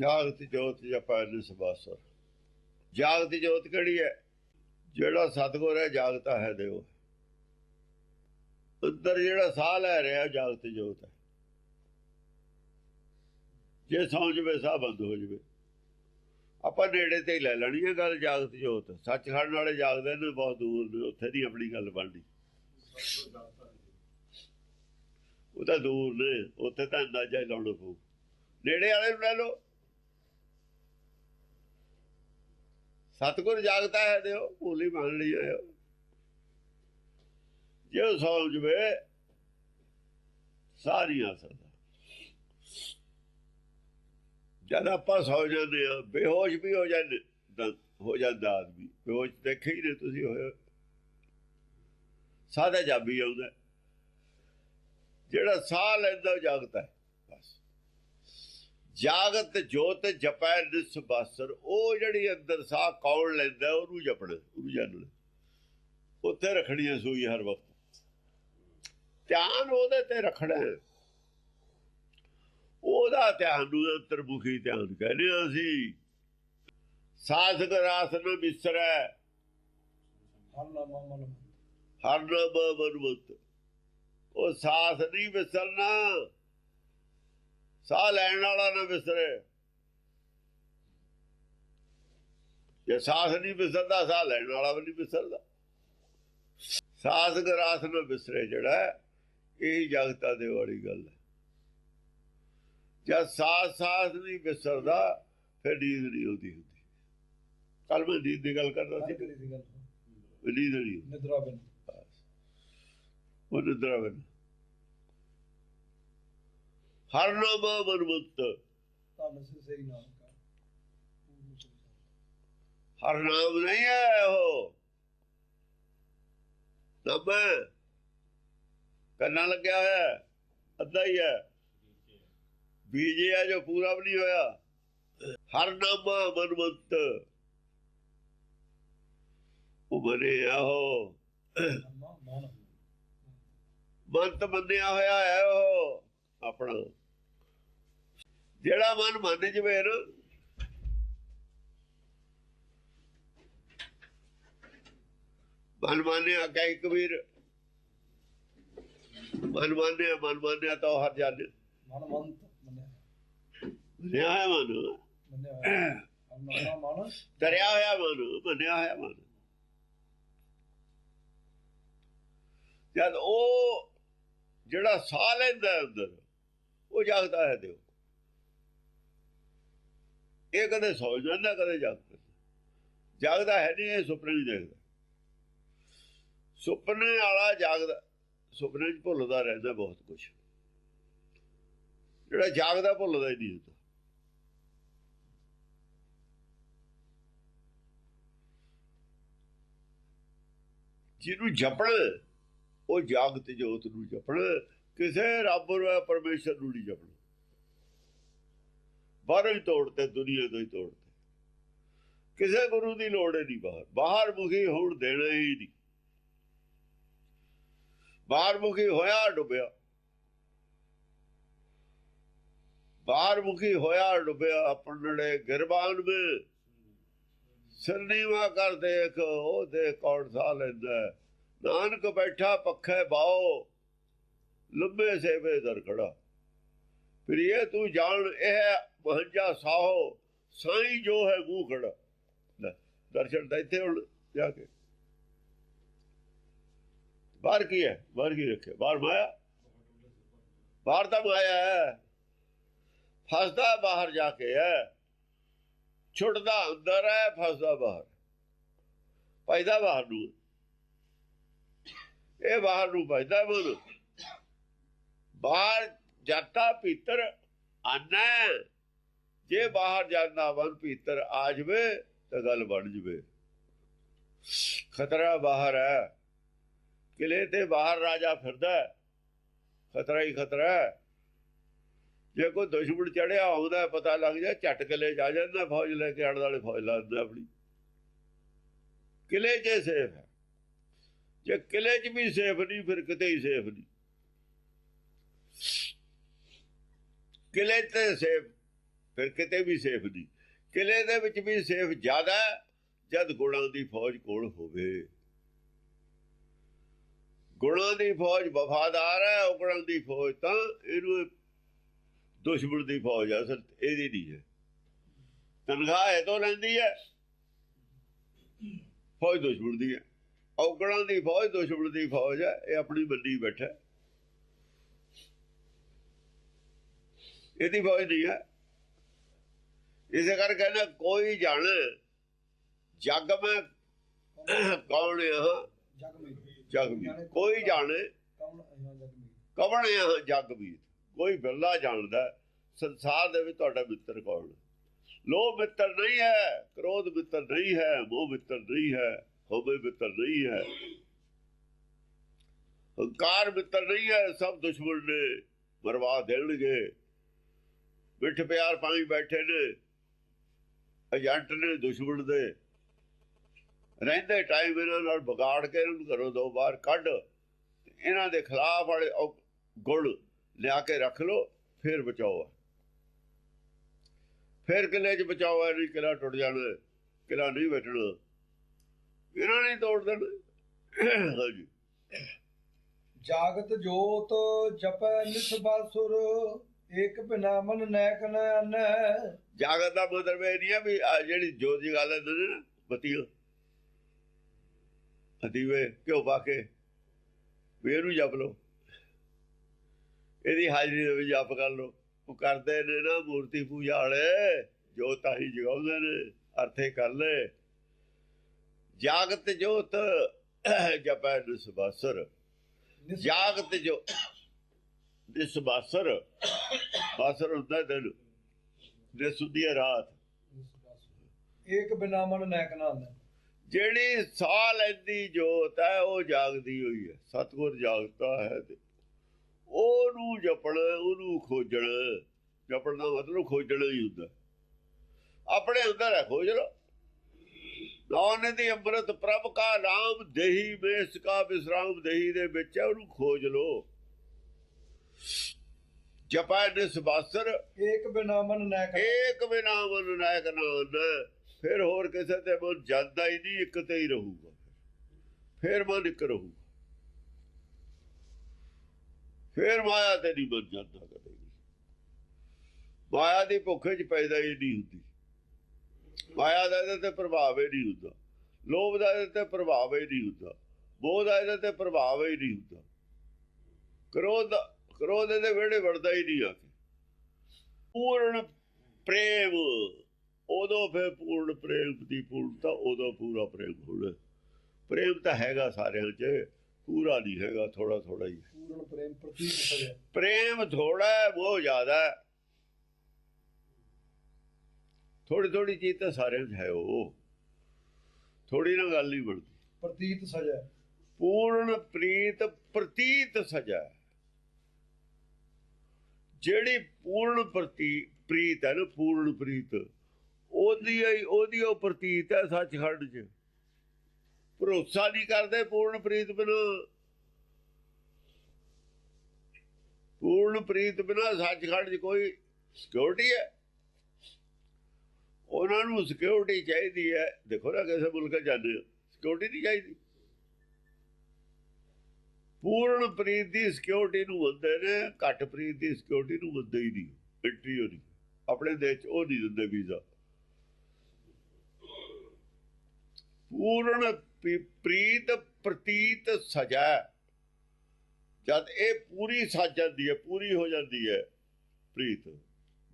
ਜਾਗਤ ਜੋਤ ਜਪੈ ਨਿਸਬਾਸਰ ਜਾਗਤ ਜੋਤ ਕਿਹੜੀ ਹੈ? ਜਿਹੜਾ ਸਤਗੁਰ ਹੈ, ਜਾਗਤਾ ਹੈ ਦਿਓ ਅੰਦਰ ਜਿਹੜਾ ਸਾਹ ਲੈ ਰਿਹਾ ਜਾਗਤ ਜੋਤ ਹੈ। ਜੇ ਸੌਂ ਜਵੇ, ਸਾਹ ਬੰਦ ਹੋ ਜਵੇ। ਆਪਾਂ ਨੇੜੇ ਤੇ ਹੀ ਲੈ ਲੈਣੀ ਹੈ ਗੱਲ, ਜਾਗਤ ਜੋਤ। ਸੱਚਖੰਡ ਵਾਲੇ ਜਾਗਦੇ ਨੇ, ਬਹੁਤ ਦੂਰ ਨੇ, ਉੱਥੇ ਦੀ ਆਪਣੀ ਗੱਲ ਬਣਦੀ। ਉਹ ਤਾਂ ਦੂਰ ਨੇ, ਉੱਥੇ ਤਾਂ ਅੰਦਾਜ਼ਾ ਹੀ ਲਾਉਣਾ ਪਊ। ਨੇੜੇ ਵਾਲੇ ਨੂੰ ਲੈ ਲਓ। ਸਤਗੁਰ ਜਾਗਤਾ ਹੈ ਦਿਓ ਭੂਲੀ ਮੰਨ ਲਈ ਆਇਓ ਜੇ ਉਹ ਸੌਂ ਜਵੇ, ਸਾਰੀਆਂ ਆ ਜਦ ਆਪਾਂ ਸੌ ਜਾਂਦੇ ਆ ਬੇਹੋਸ਼ ਵੀ ਹੋ ਜਾਂਦੇ ਹੋ ਜਾਂਦਾ ਆਦਮੀ। ਬੇਹੋਸ਼ ਦੇਖੇ ਹੀ ਨੇ ਤੁਸੀਂ ਹੋਏ। ਸਾਦਾ ਜਾਬੀ ਆਉਂਦਾ। ਜਿਹੜਾ ਸਾਹ ਲੈਂਦਾ ਉਹ ਜਾਗਦਾ। ਹੈ ਜਾਗਤ ਜੋਤ ਜਪੈ ਨਿਸ ਬਾਸਰ। ਉਹ ਜਿਹੜੀ ਅੰਦਰ ਸਾਹ ਕੌਣ ਲੈਂਦਾ ਉਹਨੂੰ ਜਪਣਾ ਉਹਨੂੰ ਜਾਣਨਾ ਉੱਥੇ ਰੱਖਣੀ ਹੈ ਸੂਈ ਹਰ ਵਕਤ। ਧਿਆਨ ਉਹਦੇ ਤੇ ਰੱਖਣਾ ਉਹਦਾ ਧਿਆਨ ਨੂੰ ਅੰਤਰਮੁਖੀ ਧਿਆਨ ਕਹਿੰਦੇ ਅਸੀਂ। ਸਾਧਕ ਰਾਸ ਨੂੰ ਵਿਸਰੈ ਹਰ ਨਾਮਾ ਮਨ ਹਰ ਨਾਮ ਮਨਮਤ ਉਹ ਸਾਥ ਨਹੀਂ ਵਿਸਰਨਾ ਸਾਹ ਲੈਣ ਵਾਲਾ ਨਾ ਵਿਸਰੇ। ਜੇ ਸਾਥ ਨਹੀਂ ਵਿਸਰਦਾ ਸਾਹ ਲੈਣ ਵਾਲਾ ਵੀ ਨਹੀਂ ਵਿਸਰਦਾ। ਸਾਥ ਗਰਾਸ ਨਾ ਵਿਸਰੇ ਜਿਹੜਾ ਇਹ ਜਗਤਾ ਦੇ ਵਾਲੀ ਗੱਲ ਹੈ। ਜਦ ਸਾਥ ਸਾਥ ਨਹੀਂ ਵਿਸਰਦਾ ਫਿਰ ਨੀਂਦ ਨਹੀਂ ਆਉਂਦੀ ਹੁੰਦੀ। ਕੱਲ ਮੈਂ ਨੀਂਦ ਦੀ ਗੱਲ ਕਰਦਾ ਸੀ। ਕਰੀ ਦੀ ਗੱਲ? ਨੀਂਦ ਨਹੀਂ। ਨਿਦਰਾ ਬਿਨ। ਉਹ ਨਿਦਰਾ ਵੇਲੇ ਹਰ ਨਾਮ ਮਨਮੁਕਤ ਸਹੀ ਨਾਮ ਹਰ ਨਾਮ ਨਹੀਂ ਹੈ ਉਹ ਹੈ। ਕੰਨਾਂ ਲੱਗਿਆ ਹੋਇਆ ਅੱਧਾ ਹੀ ਹੈ। ਬੀਜ ਹੈ ਜੋ ਪੂਰਾ ਵੀ ਨਹੀਂ ਹੋਇਆ। ਹਰ ਨਾਮ ਮਨਮੁਕਤ ਉਹ ਬਨੇ ਆਹੋ ਮੰਤ ਮੰਨਿਆ ਹੋਇਆ ਹੈ ਉਹ ਆਪਣਾ। ਜਿਹੜਾ ਮਨ ਮੰਨ ਜਵੇ ਨਾ ਮਨ ਮੰਨਿਆ ਕਈ ਕਬੀਰ ਮਨ ਮੰਨਿਆ ਮਨ ਮੰਨਿਆ ਤਾਂ ਹਰ ਜਾਣੇ ਮਨ ਮੰਨਿਆ। ਹੋਇਆ ਮਨ? ਮੰਨਿਆ ਮਨ ਤਰਿਆ ਹੋਇਆ ਮਨ ਮੰਨਿਆ ਹੋਇਆ ਮਨ। ਜਦ ਉਹ ਜਿਹੜਾ ਸਾਹ ਲੈਂਦਾ ਅੰਦਰ ਉਹ ਜਾਗਦਾ ਹੈ ਦਿਓ। ਇਹ ਕਦੇ ਸੌ ਜਾਂਦਾ ਕਦੇ ਜਾਗਦਾ ਜਾਗਦਾ ਹੈ ਨਹੀਂ, ਇਹ ਸੁਪਨੇ ਨਹੀਂ ਦੇਖਦਾ। ਸੁਪਨੇ ਵਾਲਾ ਜਾਗਦਾ, ਸੁਪਨੇ 'ਚ ਭੁੱਲਦਾ ਰਹਿੰਦਾ ਬਹੁਤ ਕੁਝ ਜਿਹੜਾ ਜਾਗਦਾ, ਭੁੱਲਦਾ ਹੀ ਨਹੀਂ ਹੁੰਦਾ। ਜਿਹਨੂੰ ਜਪਣ, ਉਹ ਜਾਗਤ ਜੋਤ ਨੂੰ ਜਪਣ, ਕਿਸੇ ਰੱਬ ਨੂੰ ਪਰਮੇਸ਼ਰ ਨੂੰ ਨਹੀਂ ਜਪਣ। ਬਾਹਰੋਂ ਹੀ ਤੋੜਤੇ, ਦੁਨੀਆ ਤੋਂ ਹੀ ਤੋੜਤੇ। ਕਿਸੇ ਗੁਰੂ ਦੀ ਲੋੜ ਹੀ ਨਹੀਂ ਬਾਹਰ। ਬਾਹਰ ਮੁਖੀ ਹੋਣ ਦੇਣਾ ਹੀ ਨਹੀਂ। ਬਾਹਰ ਮੁਖੀ ਹੋਇਆ ਡੁੱਬਿਆ। ਬਾਹਰ ਮੁਖੀ ਹੋਇਆ ਡੁੱਬਿਆ ਆਪਣੇ ਗਿਰਬਾਨ ਵਿੱਚ। ਸਰਨੀਵਾ ਕਰ ਦੇਖ ਉਹ ਦੇ ਕੌਣ ਸਾਹ ਲੈਂਦਾ ਨਾਨਕ ਬੈਠਾ, ਪੱਖੇ ਬਾਓ। ਲੰਬੇ ਸੇਵੇ ਦਰ ਖੜਾ। ਪ੍ਰਿਏ, ਤੂੰ ਜਾਣ, ਇਹ ਮਹੰਜਾ ਸਾਹੋ, ਸਾਈ ਜੋ ਹੈ ਮੂੰਹ ਖੜਾ ਦਰਸ਼ਨ ਤਾਂ ਇੱਥੇ ਹੁਣ ਜਾ ਕੇ। ਬਾਹਰ ਕੀ ਹੈ? ਬਾਹਰ ਕੀ ਰੱਖਿਆ? ਬਾਹਰ ਮਾਇਆ? ਬਾਹਰ ਤਾਂ ਮਾਇਆ ਹੈ। ਫਸਦਾ ਬਾਹਰ ਜਾ ਕੇ ਹੈ। ਛੁੱਟਦਾ ਅੰਦਰ ਹੈ, ਫਸਦਾ ਬਾਹਰ। ਪੈਦਾ ਬਾਹਰ ਨੂੰ। ਇਹ ਬਾਹਰ ਨੂੰ ਪੈਦਾ ਮਨ। ਬਾਹਰ ਜਾਤਾ ਭੀਤਰ ਆਨਾ। ਜੇ ਬਾਹਰ ਜਾਂਦਾ ਮਨ ਭੀਤਰ ਆ ਜਵੇ ਤਾਂ ਗੱਲ ਬਣ ਜਵੇ। ਖਤਰਾ ਬਾਹਰ ਹੈ। ਕਿਲੇ ਤੇ ਬਾਹਰ ਰਾਜਾ ਫਿਰਦਾ ਖਤਰਾ ਹੀ ਖਤਰਾ ਹੈ। ਜੇ ਕੋਈ ਦੁਸ਼ਮਣ ਚੜਿਆ ਆਉਂਦਾ ਪਤਾ ਲੱਗ ਜਾ ਝਟ ਕਿਲੇ ਜਾ ਜਾਂਦਾ ਫੌਜ ਲੈ ਕੇ ਆੜ ਵਾਲੇ ਫੌਜ ਲਾ ਦਿੰਦਾ ਆਪਣੀ। ਕਿਲੇ 'ਚ ਸੇਫ ਹੈ। ਜੇ ਕਿਲੇ 'ਚ ਵੀ ਸੇਫ ਨਹੀਂ, ਫਿਰ ਕਿਤੇ ਹੀ ਸੇਫ ਨਹੀਂ। ਕਿਲੇ ਤੇ ਸੇਫ ਫਿਰ ਕਿਤੇ ਵੀ ਸੇਫ ਨਹੀਂ। ਕਿਲੇ ਦੇ ਵਿੱਚ ਵੀ ਸੇਫ ਜ਼ਿਆਦਾ ਜਦ ਗੁਣਾਂ ਦੀ ਫੌਜ ਕੋਲ ਹੋਵੇ। ਗੁਣਾਂ ਦੀ ਫੌਜ ਵਫਾਦਾਰ ਹੈ ਔਗਣਾਂ ਦੀ ਫੌਜ ਤਾਂ ਇਹਨੂੰ ਦੁਸ਼ਮਣ ਦੀ ਫੌਜ ਹੈ ਅਸਲ ਇਹਦੀ ਨਹੀਂ ਹੈ। ਤਨਖਾਹ ਇਹ ਤੋਂ ਲੈਂਦੀ ਹੈ, ਫੌਜ ਦੁਸ਼ਮਣ ਦੀ ਹੈ। ਔਗਣਾਂ ਦੀ ਫੌਜ ਦੁਸ਼ਮਣ ਦੀ ਫੌਜ ਹੈ, ਇਹ ਆਪਣੀ ਬੰਦੀ ਬੈਠਾ ਇਹਦੀ ਫੌਜ ਨਹੀਂ ਹੈ। ਇਸੇ ਕਰਕੇ ਕਹਿੰਦਾ ਕੋਈ ਜਾਣ ਜਗ ਮੈਂ ਕੌਣ ਆ ਜਗ ਮੇ ਕੋਈ ਜਾਣੇ ਕਵਣ ਆ ਜਗ ਵੀ ਕੋਈ ਬਿਰਲਾ ਜਾਣਦਾ ਸੰਸਾਰ ਦੇ ਵਿੱਚ ਤੁਹਾਡਾ ਮਿੱਤਰ ਕੌਣ ਲੋਭ ਮਿੱਤਰ ਨਹੀਂ ਹੈ, ਕ੍ਰੋਧ ਮਿੱਤਰ ਨਹੀਂ ਹੈ, ਮੋਹ ਮਿੱਤਰ ਨਹੀਂ ਹੈ ਹੋਵੇ ਮਿੱਤਰ ਨਹੀਂ ਹੈ। ਹੰਕਾਰ ਮਿੱਤਰ ਨਹੀਂ ਹੈ, ਸਭ ਦੁਸ਼ਮਣ ਨੇ ਮਰਵਾ ਦੇਣਗੇ ਮਿੱਠ ਪਿਆਰ ਪਾਣੀ ਬੈਠੇ ਨੇ ਏਜੰਟ ਨੇ ਦੁਸ਼ਮਣ ਦੇ ਰਹਿੰਦੇ ਟਾਈਮ ਇਹਨਾਂ ਨਾਲ ਵਿਗਾੜ ਕੇ ਇਹਨਾਂ ਨੂੰ ਘਰੋਂ ਦੋ ਬਾਹਰ ਕੱਢ, ਇਹਨਾਂ ਦੇ ਖਿਲਾਫ ਵਾਲੇ ਉਹ ਲਿਆ ਕੇ ਰੱਖ ਲੋ ਫਿਰ ਬਚਾਓ ਫਿਰ ਕਿਲੇ 'ਚ ਬਚਾਓ ਹੈ ਨਹੀਂ ਕਿਲਾ ਟੁੱਟ ਜਾਣਾ ਕਿਲਾ ਨਹੀਂ ਬਚਣਾ ਇਹਨਾਂ ਨੇ ਤੋੜ ਦੇਣਾ। ਹਾਂਜੀ। ਜਾਗਤ ਜੋਤ ਜਪੈ ਨਿਸਬਾਸੁਰ ਏਕ ਬਿਨਾ ਮਨ ਨੈਕ ਨ ਅਨੈ ਜਾਗਤ ਦਾ ਮਤਲਬ ਇਹ ਨਹੀਂ ਹੈ ਵੀ ਆਹ ਜਿਹੜੀ ਜੋਤ ਦੀ ਗੱਲ ਹੈ ਨਾ ਬਤੀਆਂ ਅਦੀਵੇ ਕਿਉਂ ਪਾ ਕੇ ਵੀ ਇਹਨੂੰ ਜਪ ਲਓ। ਇਹਦੀ ਹਾਜ਼ਰੀ ਦੇ ਵਿੱਚ ਜਪ ਕਰ ਲਓ। ਉਹ ਕਰਦੇ ਨੇ ਨਾ ਮੂਰਤੀ ਪੂਜਾ ਵਾਲੇ ਜੋਤ ਆਹੀ ਜਗਾਉਂਦੇ ਨੇ ਅਰਥੇ ਕਰ ਲੈ। ਜਾਗਤ ਜੋਤ ਜਪੈ ਨਿਸਬਾਸਰ ਨਿਸ- ਜਾਗਤ ਜੋ ਨਿਸਬਾਸਰ ਬਾਸਰ ਹੁੰਦਾ ਦਿਨ ਦਿਸ ਹੁੰਦੀ ਹੈ ਰਾਤ। ਏਕ ਬਿਨਾ ਮਨ ਨੈਕ ਨ ਅਨੈ ਜਿਹੜੀ ਸਾਹ ਲੈਂਦੀ ਜੋਤ ਹੈ ਉਹ ਜਾਗਦੀ ਹੋਈ ਹੈ। ਸਤਗੁਰ ਜਾਗਦਾ ਹੈ ਤੇ ਉਹਨੂੰ ਜਪਣ ਉਹਨੂੰ ਖੋਜਣ ਜਪਣ ਦਾ ਮਤਲਬ ਖੋਜਣਾ ਹੀ ਹੁੰਦਾ। ਆਪਣੇ ਅੰਦਰ ਹੈ ਖੋਜ ਲੋ ਦੀ ਅੰਮ੍ਰਿਤ ਪ੍ਰਭ ਕਾ ਨਾਮ ਦੇਹੀ ਮੇਸ ਕਾ ਵਿਸਰਾਮ ਦੇਹੀ ਦੇ ਵਿੱਚ ਹੈ ਉਹਨੂੰ ਖੋਜ ਲੋ ਜਪੈ ਨਿਸਬਾਸਰ ਏਕ ਬਿਨਾ ਮਨ ਨੈਕ ਨ- ਏਕ ਬਿਨਾ ਮਨ ਨਾਇਕ ਨਾਨ ਫਿਰ ਹੋਰ ਕਿਸੇ ਤੇ ਮਨ ਜਾਂਦਾ ਹੀ ਨਹੀਂ ਇੱਕ ਤੇ ਹੀ ਰਹੂਗਾ। ਫਿਰ ਮਨ ਇੱਕ ਰਹੂ ਫਿਰ ਮਾਇਆ ਤੇ ਨਹੀਂ ਮਨ ਜਾਂਦਾ ਕਦੇ ਵੀ। ਮਾਇਆ ਦੀ ਭੁੱਖੇ ਚ ਪੈਦਾ ਹੀ ਨਹੀਂ ਹੁੰਦੀ। ਮਾਇਆ ਦਾ ਇਹਦੇ ਤੇ ਪ੍ਰਭਾਵ ਹੀ ਨਹੀਂ ਹੁੰਦਾ। ਲੋਭ ਦਾ ਇਹਦੇ ਤੇ ਪ੍ਰਭਾਵ ਹੀ ਨਹੀਂ ਹੁੰਦਾ। ਮੋਹ ਦਾ ਇਹਦੇ ਤੇ ਪ੍ਰਭਾਵ ਹੀ ਨਹੀਂ ਹੁੰਦਾ। ਕ੍ਰੋਧ ਦਾ- ਕ੍ਰੋਧ ਇਹਦੇ ਵਿਹੜੇ ਵੜਦਾ ਹੀ ਨਹੀਂ ਆ ਕੇ। ਪੂਰਨ ਪ੍ਰੇਮ ਉਦੋਂ ਫਿਰ ਪੂਰਨ ਪ੍ਰੇਮ ਦੀ ਪੂਰਨਤਾ ਉਦੋਂ ਪੂਰਾ ਪ੍ਰੇਮ ਹੋਣਾ। ਪ੍ਰੇਮ ਤਾਂ ਹੈਗਾ ਸਾਰਿਆਂ 'ਚ ਪੂਰਾ ਨਹੀਂ ਹੈਗਾ ਥੋੜਾ ਥੋੜਾ ਹੀ। ਪੂਰਨ ਪ੍ਰੇਮ ਪ੍ਰਤੀਕ ਸਜੈ ਪ੍ਰੇਮ ਥੋੜਾ ਹੈ ਉਹ ਜ਼ਿਆਦਾ ਥੋੜੀ ਥੋੜੀ ਚੀਜ਼ ਤਾਂ ਸਾਰਿਆਂ 'ਚ ਹੈ ਉਹ। ਥੋੜੀ ਨਾ ਗੱਲ ਨਹੀਂ ਬਣਦੀ। ਪ੍ਰਤੀਤ ਸਜੈ। ਪੂਰਨ ਪ੍ਰੀਤ ਪ੍ਰਤੀਤ ਸਜਾ। ਜਿਹੜੀ ਪੂਰਨ ਪ੍ਰਤੀ ਪ੍ਰੀਤ ਹੈ ਨਾ, ਪੂਰਨ ਪ੍ਰੀਤ, ਉਹਦੀ ਉਹਦੀ ਉਹ ਪ੍ਰਤੀਤ ਹੈ ਸੱਚਖੰਡ 'ਚ। ਭਰੋਸਾ ਨਹੀਂ ਕਰਦੇ ਪੂਰਨ ਪ੍ਰੀਤ ਬਿਨਾ। ਪੂਰਨ ਪ੍ਰੀਤ ਬਿਨਾ ਸੱਚਖੰਡ 'ਚ ਕੋਈ ਸਿਕਿਉਰਿਟੀ ਹੈ। ਉਹਨਾਂ ਨੂੰ ਸਿਕਿਉਰਿਟੀ ਚਾਹੀਦੀ ਹੈ। ਦੇਖੋ ਨਾ ਕਿਸੇ ਮੁਲਕ 'ਚ ਜਾਂਦੇ ਸਿਕਿਉਰਿਟੀ ਨਹੀਂ ਚਾਹੀਦੀ। ਪੂਰਨ ਪ੍ਰੀਤ ਦੀ ਸਿਕਿਉਰਿਟੀ ਨੂੰ ਮੰਨਦੇ ਨੇ ਘੱਟ ਪ੍ਰੀਤ ਦੀ ਸਿਕਿਉਰਿਟੀ ਨੂੰ ਮੰਨਦੇ ਹੀ ਨਹੀਂ ਐਂਟਰੀ ਹੋਣੀ ਆਪਣੇ ਦੇਸ਼ 'ਚ ਉਹ ਨਹੀਂ ਦਿੰਦੇ ਵੀਜ਼ਾ। ਪੂਰਨ ਪ੍ਰੀ- ਪ੍ਰੀਤ ਪ੍ਰਤੀਤ ਸਜਾ ਜਦ ਇਹ ਪੂਰੀ ਸੱਜ ਜਾਂਦੀ ਹੈ ਪੂਰੀ ਹੋ ਜਾਂਦੀ ਹੈ ਪ੍ਰੀਤ।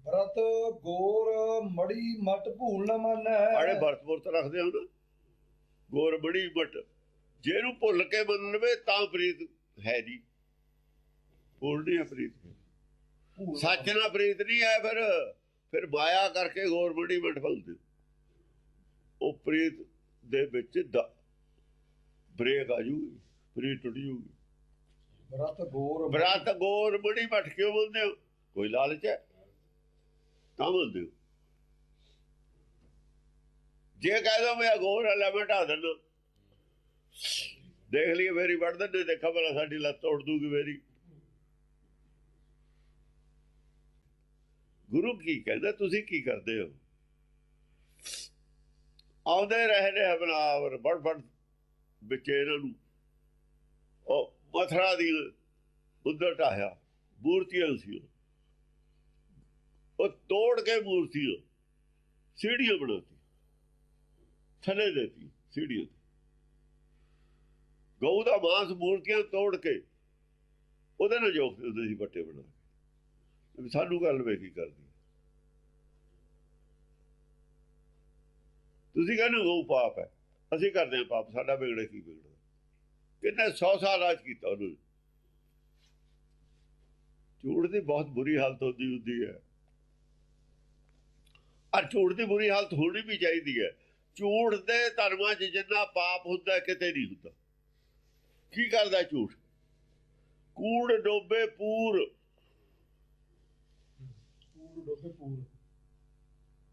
ਭਰਤ ਗੋਰ ਮੜੀ ਮਟ ਭੂਲ ਨ ਮੰਨੈ। ਆੜੇ ਵਰਤ ਵਰਤ ਰੱਖਦੇ ਹੋ ਨਾ। ਗੋਰ ਬੜੀ ਮਟ ਜਿਹਨੂੰ ਭੁੱਲ ਕੇ ਮੰਨ ਲਵੇ ਤਾਂ ਪ੍ਰੀਤ ਹੈ ਪੂਰਨੀ ਹੈ ਪ੍ਰੀਤ ਸੱਚ ਨਾਲ ਪ੍ਰੀਤ ਨਹੀਂ ਹੈ ਫਿਰ। ਫਿਰ ਮਾਇਆ ਕਰਕੇ ਗੋਰ ਬੜੀ ਮਟ ਫਲਦੇ ਉਹ ਪ੍ਰੀਤ ਦੇ ਵਿੱਚ ਦ- ਬ੍ਰੇਕ ਆ ਜੂਗੀ। ਪ੍ਰੀਤ ਟੁੱਟ ਜੂਗੀ। ਭਰਤ ਗੋਰ ਬਰਾਤ ਗੋਰ ਬੜੀ ਮਟ ਕਿਉਂ ਬੋਲਦੇ ਹੋ? ਕੋਈ ਲਾਲਚ ਹੈ? ਤਾਂ ਬੋਲਦੇ ਹੋ। ਜੇ ਕਹਿ ਦੋ ਮੈਂ ਗੋਰ ਹਲਾ ਮਟਾ ਦਿੰਦਾ। ਦੇਖ ਲਈਏ ਮੇਰੀ ਵੜ ਦਿੰਦੇ ਦੇਖਾ ਭਲਾ ਸਾਡੀ ਲੱਤ ਤੋੜ ਦੂਗੀ ਮੇਰੀ ਗੁਰੂ ਕੀ ਕਹਿੰਦਾ, ਤੁਸੀਂ ਕੀ ਕਰਦੇ ਹੋ? ਆਉਂਦੇ ਰਹੇ ਨੇ ਹਮਲਾਵਰ ਬੜ ਬੜ ਵਿੱਚ ਇਹਨਾਂ ਨੂੰ। ਉਹ ਮਥਰਾ ਦੀ ਉਧਰ ਢਾਇਆ ਮੂਰਤੀਆਂ ਸੀ ਉਹ। ਤੋੜ ਕੇ ਮੂਰਤੀ ਸੀੜੀਆਂ ਬਣਾਤੀ ਥੱਲੇ ਦੇਤੀ, ਸੀੜੀਆਂ ਗਊ ਦਾ ਮਾਸ ਮੂਰਤੀਆਂ ਤੋੜ ਕੇ ਉਹਦੇ ਨਾਲ ਜੋਕ ਦਿੰਦੇ ਸੀ ਪੱਟੇ ਬਣਾ ਕੇ। ਸਾਨੂੰ ਗੱਲ ਵੇਖੀ ਕਰਦੀ ਤੁਸੀਂ ਕਹਿੰਦੇ ਗਊ ਪਾਪ ਹੈ। ਅਸੀਂ ਕਰਦੇ ਹਾਂ ਪਾਪ, ਸਾਡਾ ਵਿਗੜੇ ਕੀ ਵਿਗੜਦਾ ਕਿੰਨੇ 100 ਸਾਲ ਰਾਜ ਕੀਤਾ ਉਹਨੂੰ। ਝੂਠ ਦੀ ਬਹੁਤ ਬੁਰੀ ਹਾਲਤ ਹੁੰਦੀ ਹੁੰਦੀ ਹੈ। ਆ ਝੂਠ ਦੀ ਬੁਰੀ ਹਾਲਤ ਹੋਣੀ ਵੀ ਚਾਹੀਦੀ ਹੈ। ਝੂਠ ਦੇ ਧਰਮਾਂ 'ਚ ਜਿੰਨਾ ਪਾਪ ਹੁੰਦਾ ਕਿਤੇ ਨਹੀਂ ਹੁੰਦਾ। ਕੀ ਕਰਦਾ ਝੂਠ? ਕੂੜ ਡੋਬੇ ਪੂਰ। ਪੂਰ ਡੋਬੇ ਪੂਰ।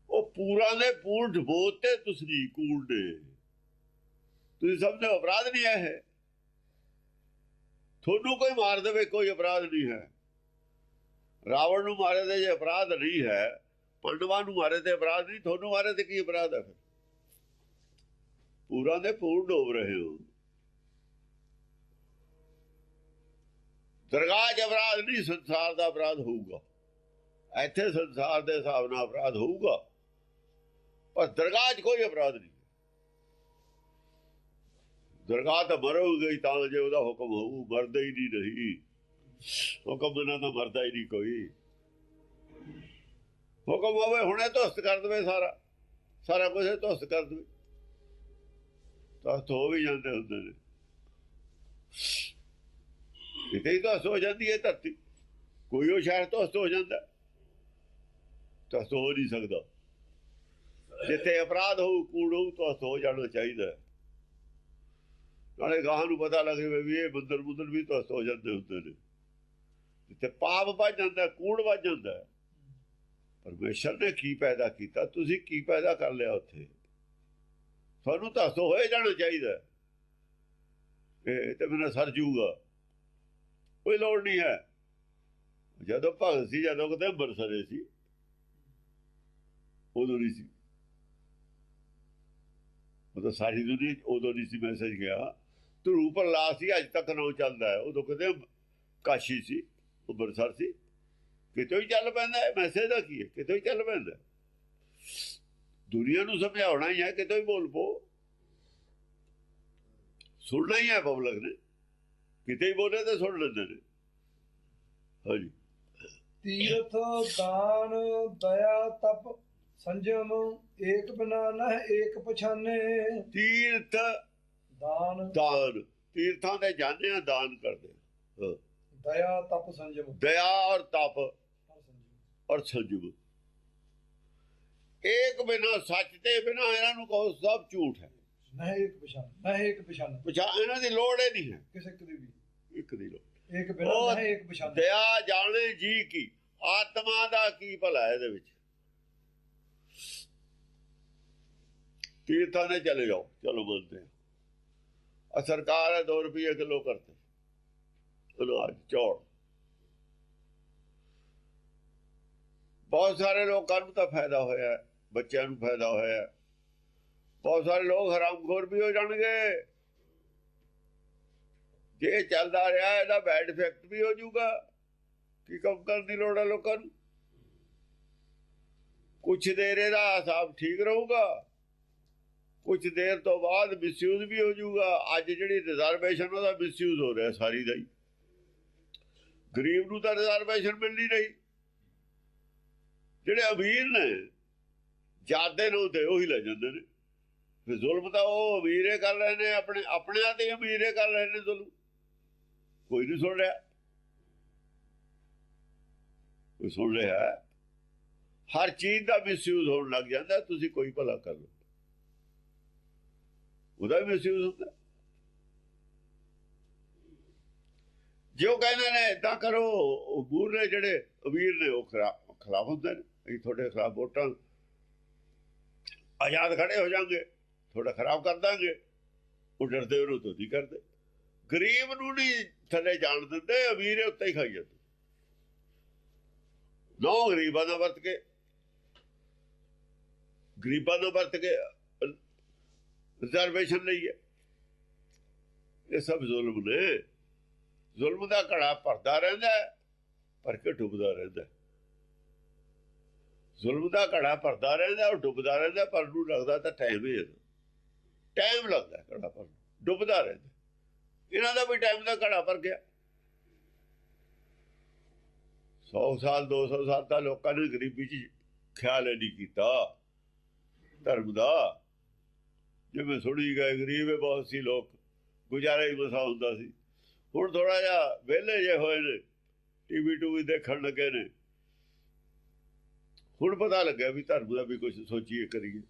ਉਹ ਪੂਰਾਂ ਦੇ ਪੂਰ ਡਬੋਤੇ ਤੁਸੀਂ ਕੂੜ ਨੇ ਤੁਸੀਂ ਸਮਝੋ ਅਪਰਾਧ ਨਹੀਂ ਹੈ ਤੁਹਾਨੂੰ ਕੋਈ ਮਾਰ ਦੇਵੇ ਕੋਈ ਅਪਰਾਧ ਨਹੀਂ ਹੈ। ਰਾਵਣ ਨੂੰ ਮਾਰੇ ਤੇ ਜੇ ਅਪਰਾਧ ਨਹੀਂ ਹੈ ਪੰਡਵਾਂ ਨੂੰ ਮਾਰੇ ਤੇ ਅਪਰਾਧ ਨਹੀਂ ਤੁਹਾਨੂੰ ਮਾਰੇ ਤੇ ਕੀ ਅਪਰਾਧ ਹੈ ਫਿਰ? ਪੂਰਾਂ ਦੇ ਪੂਰ ਡੋਬ ਰਹੇ ਹੋ। ਦਰਗਾਹ 'ਚ ਅਪਰਾਧ ਨਹੀਂ, ਸੰਸਾਰ ਦਾ ਅਪਰਾਧ ਹੋਊਗਾ। ਇੱਥੇ ਸੰਸਾਰ ਦੇ ਹਿਸਾਬ ਨਾਲ ਅਪਰਾਧ ਹੋਊਗਾ। ਪਰ ਦਰਗਾਹ 'ਚ ਕੋਈ ਅਪਰਾਧ ਨਹੀਂ। ਦਰਗਾਹ ਤਾਂ ਮਰੋਗੇ ਤਾਂ ਜੇ ਉਹਦਾ ਹੁਕਮ ਹੋਊ, ਮਰਦਾ ਹੀ ਨਹੀਂ ਰਹੀ ਹੁਕਮ ਬਿਨਾਂ ਤਾਂ ਮਰਦਾ ਹੀ ਨਹੀਂ ਕੋਈ। ਹੁਕਮ ਹੋਵੇ, ਹੁਣੇ ਧੁਸਤ ਕਰ ਦੇਵੇ ਸਾਰਾ। ਸਾਰਾ ਕੁਝ ਧੁਸਤ ਕਰ ਦੇਵੇ। ਤਾਂ ਹੋ ਵੀ ਜਾਂਦੇ ਹੁੰਦੇ ਨੇ। ਕਿਤੇ ਹੀ ਧੁਸਤ ਹੋ ਜਾਂਦੀ ਹੈ ਧਰਤੀ। ਕੋਈ ਉਹ ਸ਼ਹਿਰ ਧਸਤ ਹੋ ਜਾਂਦਾ। ਧਸਤ ਹੋ ਨਹੀਂ ਸਕਦਾ। ਜਿੱਥੇ ਅਪਰਾਧ ਹੋਊ, ਕੂੜ ਹੋਊ, ਤਾਂ ਹੋ ਜਾਣਾ ਚਾਹੀਦਾ। ਨਾਲੇ ਗਾਹਾਂ ਨੂੰ ਪਤਾ ਲੱਗੇ ਵੀ ਇਹ ਬੰਦਰ ਬੁੰਦਰ ਵੀ ਤਾਂ ਹੋ ਜਾਂਦੇ ਹੁੰਦੇ ਨੇ। ਜਿੱਥੇ ਪਾਪ ਵੱਜ ਜਾਂਦਾ, ਕੂੜ ਵੱਜ ਜਾਂਦਾ। ਪਰਮੇਸ਼ਰ ਨੇ ਕੀ ਪੈਦਾ ਕੀਤਾ? ਤੁਸੀਂ ਕੀ ਪੈਦਾ ਕਰ ਲਿਆ ਉੱਥੇ? ਤੁਹਾਨੂੰ ਧਸਤ ਹੋਏ ਜਾਣਾ ਚਾਹੀਦਾ। ਹੈ। ਇਹ ਤੇ ਬਿਨਾਂ ਸਰ ਜੂਗਾ। ਕੋਈ ਲੋੜ ਨਹੀਂ ਹੈ। ਜਦੋਂ ਭਗਤ ਸੀ, ਜਦੋਂ ਕਿਤੇ ਅੰਮ੍ਰਿਤਸਰੇ ਸੀ, ਉਦੋਂ ਨਹੀਂ ਸੀ। ਉਦੋਂ ਸਾਰੀ ਦੁਨੀਆ ਉਦੋਂ ਨਹੀਂ ਸੀ ਮੈਸੇਜ ਗਿਆ। ਧਰੂ ਪ੍ਰਲਾ ਸੀ, ਅੱਜ ਤੱਕ ਨਾ ਚੱਲਦਾ ਹੈ। ਉਦੋਂ ਕਿਤੇ ਕਾਸ਼ੀ ਸੀ, ਅੰਮ੍ਰਿਤਸਰ ਸੀ। ਕਿਤੇ ਹੀ ਚੱਲ ਪੈਂਦਾ ਹੈ ਮੈਸੇਜ ਦਾ ਕੀ ਹੈ? ਕਿਤੇ ਹੀ ਚੱਲ ਪੈਂਦਾ ਹੈ। ਦੁਨੀਆ ਨੂੰ ਸਮਝਾਉਣਾ ਹੀ ਹੈ, ਕਿਤੇ ਹੀ ਬੋਲ ਪੋ। ਸੁਣਨਾ ਹੀ ਹੈ ਪਬਲਿਕ ਨੇ। ਕਿਤੇ ਹੀ ਬੋਲੇ ਤਾਂ ਸੁਣ ਲੈਂਦੇ ਨੇ। ਹਾਂਜੀ। ਤੀਰਥ ਦਾਨ ਦਇਆ ਤਪ ਸੰਜਮ ਏਕ ਬਿਨਾ ਨਹਿ ਏਕ ਪਛਾਨੇ। ਤੀਰਥ ਦਾਨ। ਦਾਨ। ਤੀਰਥਾਂ ਦੇ ਜਾਂਦੇ ਆ ਦਾਨ ਕਰਦੇ ਹਾਂ। ਦਇਆ ਤਪ ਸੰਜਮ। ਦਇਆ ਔਰ ਤਪ ਔਰ ਸੰਜਮ। ਇੱਕ ਬਿਨਾ ਸੱਚ ਤੇ ਬਿਨਾ ਇਹਨਾਂ ਨੂੰ ਕਹੋ ਸਭ ਝੂਠ ਹੈ। ਨਹਿ ਏਕ ਪਛਾਨ ਨਹਿ ਏਕ ਪਛਾਨ ਪੁਛਾ ਇਹਨਾਂ ਦੀ ਲੋੜ ਹੀ ਨਹੀਂ ਹੈ। ਕਿਸੇ ਕਦੀ ਵੀ। ਇੱਕ ਦੀ ਲੋੜ। ਏਕ ਬਿਨਾ ਉਹ ਨਹਿ ਏਕ ਪਛਾਨ ਦਇਆ ਜਾਣੇ ਜੀ ਕੀ ਆਤਮਾ ਦਾ ਕੀ ਭਲਾ ਹੈ ਇਹਦੇ ਵਿੱਚ? ਤੀਰਥਾਂ ਨੇ ਚਲੇ ਜਾਓ ਚਲੋ ਮੰਨਦੇ ਆ ਸਰਕਾਰ ਹੈ 2 ਰੁਪਏ ਕਿਲੋ ਕਰਤੇ। ਚੌਲ ਬਹੁਤ ਸਾਰੇ ਲੋਕਾਂ ਨੂੰ ਤਾਂ ਫਾਇਦਾ ਹੋਇਆ ਬੱਚਿਆਂ ਨੂੰ ਫਾਇਦਾ ਹੋਇਆ। ਬਹੁਤ ਸਾਰੇ ਲੋਕ ਹਰਾਮਖੋਰ ਵੀ ਹੋ ਜਾਣਗੇ। ਜੇ ਚੱਲਦਾ ਰਿਹਾ, ਇਹਦਾ ਬੈਡ ਇਫੈਕਟ ਵੀ ਹੋ ਜਾਊਗਾ। ਕੀ ਕੰਮ ਕਰਨ ਦੀ ਲੋੜ ਹੈ ਲੋਕਾਂ ਨੂੰ? ਕੁਛ ਦੇਰ ਇਹਦਾ ਹਿਸਾਬ ਠੀਕ ਰਹੂਗਾ। ਕੁਛ ਦੇਰ ਤੋਂ ਬਾਅਦ ਮਿਸਯੂਜ਼ ਵੀ ਹੋ ਜਾਊਗਾ। ਅੱਜ ਜਿਹੜੀ ਰਿਜ਼ਰਵੇਸ਼ਨ ਉਹਦਾ ਮਿਸਯੂਜ਼ ਹੋ ਰਿਹਾ ਸਾਰੀ ਦਾ ਹੀ। ਗਰੀਬ ਨੂੰ ਤਾਂ ਰਿਜ਼ਰਵੇਸ਼ਨ ਮਿਲ ਨਹੀਂ ਰਹੀ। ਜਿਹੜੇ ਅਮੀਰ ਨੇ, ਜਾਦੇ ਨੂੰ ਤੇ ਉਹੀ ਲੈ ਜਾਂਦੇ ਨੇ। ਫਿਰ ਜ਼ੁਲਮ ਤਾਂ ਉਹ ਅਮੀਰੇ ਕਰ ਰਹੇ ਨੇ, ਆਪਣੇ, ਆਪਣਿਆਂ ਤੇ ਹੀ ਅਮੀਰੇ ਕਰ ਰਹੇ ਨੇ ਜ਼ੁਲਮ। ਕੋਈ ਨਹੀਂ ਸੁਣ ਰਿਹਾ। ਕੋਈ ਸੁਣ ਰਿਹਾ ਹਰ ਚੀਜ਼ ਦਾ ਮਿਸਯੂਜ਼ ਹੋਣ ਲੱਗ ਜਾਂਦਾ, ਤੁਸੀਂ ਕੋਈ ਭਲਾ ਕਰ ਲਓ। ਉਹਦਾ ਵੀ ਮਿਸਯੂਜ਼ ਹੁੰਦਾ। ਉਹ ਕਹਿੰਦੇ ਨੇ ਇਦਾਂ ਕਰੋ, ਉਹ ਬੂਰ ਨੇ ਜਿਹੜੇ ਅਮੀਰ ਨੇ, ਉਹ ਖਰਾ- ਖਿਲਾਫ ਹੁੰਦੇ ਨੇ। ਅਸੀਂ ਤੁਹਾਡੇ ਖਿਲਾਫ ਵੋਟਾਂ, ਆਜ਼ਾਦ ਖੜੇ ਹੋ ਜਾਾਂਗੇ ਥੋੜਾ ਖਰਾਬ ਕਰ ਦਾਂਗੇ। ਉਹ ਡਰਦੇ ਉਹਨੂੰ ਤੋਂ ਨਹੀਂ ਕਰਦੇ। ਗਰੀਬ ਨੂੰ ਨਹੀਂ ਥੱਲੇ ਜਾਣ ਦਿੰਦੇ, ਅਮੀਰ ਉੱਤੇ ਹੀ ਖਾਈ ਜਾਂਦੇ। ਨੌ ਗਰੀਬਾਂ ਦਾ ਵਰਤ ਕੇ, ਗਰੀਬਾਂ ਦਾ ਵਰਤ ਕੇ ਰਿਜ਼ਰਵੇਸ਼ਨ ਲਈ ਹੈ। ਇਹ ਸਭ ਜ਼ੁਲਮ ਨੇ। ਜ਼ੁਲਮ ਦਾ ਘੜਾ ਭਰਦਾ ਰਹਿੰਦਾ ਭਰ ਕੇ ਡੁੱਬਦਾ ਰਹਿੰਦਾ ਜ਼ੁਲਮ ਦਾ ਘੜਾ ਭਰਦਾ ਰਹਿੰਦਾ, ਉਹ ਡੁੱਬਦਾ ਰਹਿੰਦਾ, ਪਰ ਨੂੰ ਲੱਗਦਾ ਤਾਂ ਟਾਈਮ ਹੀ ਹੈ। ਟਾਈਮ ਲੱਗਦਾ ਘੜਾ ਭਰਨ ਡੁੱਬਦਾ ਰਹਿੰਦਾ। ਇਹਨਾਂ ਦਾ ਵੀ ਟਾਈਮ ਦਾ ਘੜਾ ਭਰ ਗਿਆ। 100 ਸਾਲ 200 ਸਾਲ ਤਾਂ ਲੋਕਾਂ ਨੇ ਗਰੀਬੀ 'ਚ ਖਿਆਲ ਨਹੀਂ ਕੀਤਾ। ਧਰਮ ਦਾ। ਜਿਵੇਂ ਸੁਣੀ ਗਏ, ਗਰੀਬ ਹੀ ਬਹੁਤ ਸੀ ਲੋਕ। ਗੁਜ਼ਾਰਾ ਹੀ ਮਸਾ ਹੁੰਦਾ ਸੀ। ਹੁਣ ਥੋੜਾ ਜਿਹਾ ਵਿਹਲੇ ਜੇ ਹੋਏ ਨੇ ਟੀਵੀ ਟੂਵੀ ਦੇਖਣ ਲੱਗੇ ਨੇ। ਹੁਣ ਪਤਾ ਲੱਗਿਆ ਵੀ ਧਰਮ ਦਾ ਵੀ ਕੁਝ ਸੋਚੀਏ, ਕਰੀਏ।